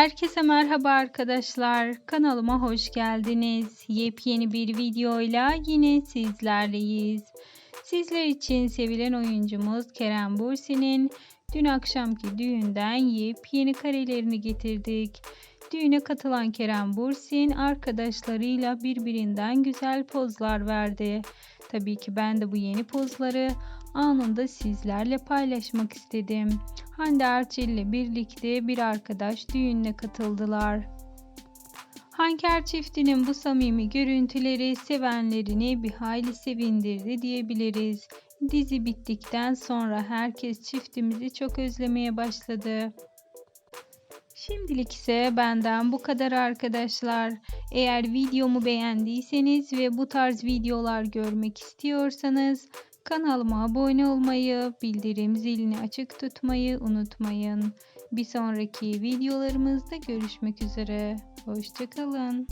Herkese merhaba arkadaşlar. Kanalıma hoş geldiniz. Yepyeni bir videoyla yine sizlerleyiz. Sizler için sevilen oyuncumuz Kerem Bürsin'in dün akşamki düğünden yepyeni karelerini getirdik. Düğüne katılan Kerem Bürsin arkadaşlarıyla birbirinden güzel pozlar verdi. Tabii ki ben de bu yeni pozları anında sizlerle paylaşmak istedim. Hande Erçel ile birlikte bir arkadaş düğününe katıldılar. Hanker çiftinin bu samimi görüntüleri sevenlerini bir hayli sevindirdi diyebiliriz. Dizi bittikten sonra herkes çiftimizi çok özlemeye başladı. Şimdilik ise benden bu kadar arkadaşlar. Eğer videomu beğendiyseniz ve bu tarz videolar görmek istiyorsanız kanalıma abone olmayı, bildirim zilini açık tutmayı unutmayın. Bir sonraki videolarımızda görüşmek üzere. Hoşçakalın.